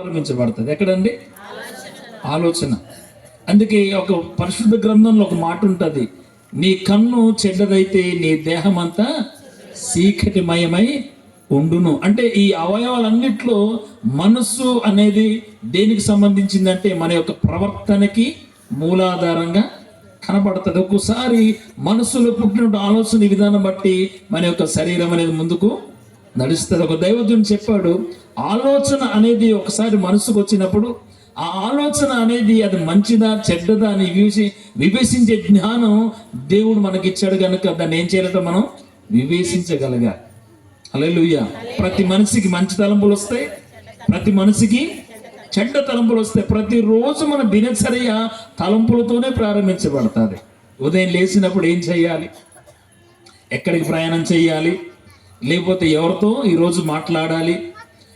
ప్రారంభించబడుతుంది ఎక్కడండి? ఆలోచన. అందుకే ఒక పరిశుద్ధ గ్రంథంలో ఒక మాట ఉంటుంది. నీ కన్ను చెడ్డదైతే నీ దేహం అంతా సీకటిమయమై ఉండును. అంటే ఈ అవయవాలన్నిట్లో మనస్సు అనేది దేనికి సంబంధించిందంటే మన యొక్క ప్రవర్తనకి మూలాధారంగా కనబడుతుంది. ఒక్కోసారి మనస్సులో పుట్టిన ఆలోచన విధానం బట్టి మన యొక్క శరీరం అనేది ముందుకు నడుస్తుంది. ఒక దైవజుని చెప్పాడు ఆలోచన అనేది ఒకసారి మనసుకు వచ్చినప్పుడు ఆ ఆలోచన అనేది అది మంచిదా చెడ్డదా అని వివేసి వివేచించే జ్ఞానం దేవుడు మనకి ఇచ్చాడు కనుక దాన్ని ఏం చేయలేటో మనం వివేచించగలగాలి అలెలుయ్య ప్రతి మనిషికి మంచి తలంపులు వస్తాయి ప్రతి మనిషికి చెడ్డ తలంపులు వస్తాయి. ప్రతిరోజు మన దినచర్య తలంపులతోనే ప్రారంభించబడుతుంది. ఉదయం లేచినప్పుడు ఏం చేయాలి? ఎక్కడికి ప్రయాణం చేయాలి? లేకపోతే ఎవరితో ఈరోజు మాట్లాడాలి?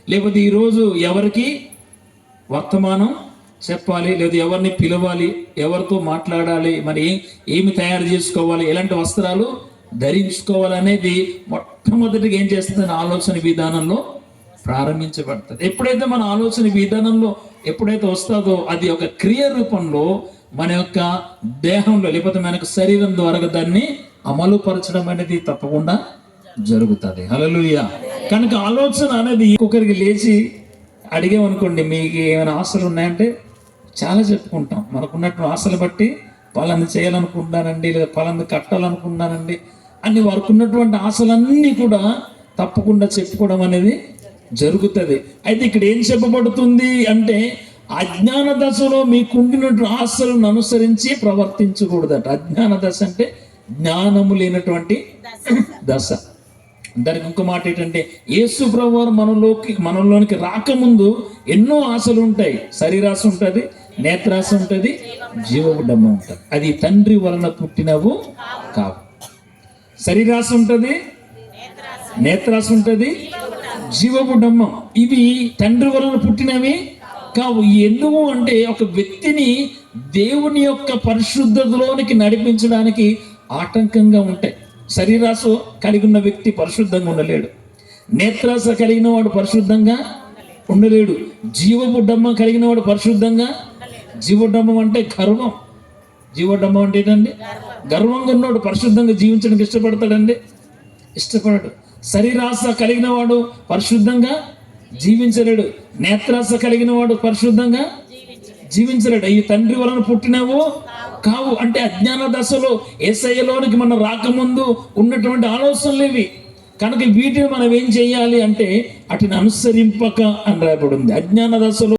లేకపోతే ఈరోజు ఎవరికి వర్తమానం చెప్పాలి లేదా ఎవరిని పిలవాలి ఎవరితో మాట్లాడాలి మరి ఏమి తయారు చేసుకోవాలి ఎలాంటి వస్త్రాలు ధరించుకోవాలనేది మొట్టమొదటిగా ఏం చేస్తుంది? ఆలోచన విధానంలో ప్రారంభించబడుతుంది. ఎప్పుడైతే మన ఆలోచన విధానంలో ఎప్పుడైతే వస్తుందో అది ఒక క్రియ రూపంలో మన యొక్క దేహంలో లేకపోతే మన యొక్క శరీరం ద్వారా దాన్ని అమలుపరచడం అనేది తప్పకుండా జరుగుతుంది. హల్లెలూయ. కనుక ఆలోచన అనేది ఇంకొకరికి లేచి అడిగామనుకోండి మీకు ఏమైనా ఆశలు ఉన్నాయంటే చాలా చెప్పుకుంటాం. మనకున్నట్టు ఆశలు బట్టి పలాన్ని చేయాలనుకుంటున్నానండి లేదా పలాన్ని కట్టాలనుకుంటున్నానండి అన్ని వారికి ఉన్నటువంటి ఆశలన్నీ కూడా తప్పకుండా చెప్పుకోవడం అనేది జరుగుతుంది. అయితే ఇక్కడ ఏం చెప్పబడుతుంది అంటే అజ్ఞాన దశలో మీకుండినటువంటి ఆశలను అనుసరించి ప్రవర్తించకూడదట. అజ్ఞాన దశ అంటే జ్ఞానము లేనటువంటి దశ. దానికి ఇంకో మాట ఏంటంటే యేసు ప్రభువారు మనలోకి మనలోనికి రాకముందు ఎన్నో ఆశలు ఉంటాయి. శరీరాశ ఉంటుంది నేత్రాశ ఉంటుంది జీవబుడ్డమ్మ ఉంటుంది. అది తండ్రి వలన పుట్టినవు కావు. శరీరాశ ఉంటుంది నేత్రాశ ఉంటుంది జీవబుడ్డమ్మ. ఇవి తండ్రి వలన పుట్టినవి కావు. ఎందుకు అంటే ఒక వ్యక్తిని దేవుని యొక్క పరిశుద్ధతలోనికి నడిపించడానికి ఆటంకంగా ఉంటాయి. శరీరాశ కలిగి ఉన్న వ్యక్తి పరిశుద్ధంగా ఉండలేడు. నేత్రాశ కలిగిన వాడు పరిశుద్ధంగా ఉండలేడు. జీవబుడ్డమ్మ కలిగిన వాడు పరిశుద్ధంగా జీవడమ్మం అంటే గర్వం. జీవడమ్మం అంటే ఏంటండి? గర్వంగా ఉన్నవాడు పరిశుద్ధంగా జీవించడానికి ఇష్టపడతాడండి? ఇష్టపడడు. శరీరాశ కలిగిన వాడు పరిశుద్ధంగా జీవించలేడు. నేత్రాశ కలిగిన వాడు పరిశుద్ధంగా జీవించలేడు ఈ తండ్రి వలన పుట్టినావు కావు. అంటే అజ్ఞాన దశలో ఏసయ్యలోనికి మనం రాకముందు ఉన్నటువంటి ఆలోచనలు ఇవి. కనుక వీటిని మనం ఏం చేయాలి అంటే వాటిని అనుసరింపక అని రాయబడి ఉంది. అజ్ఞాన దశలో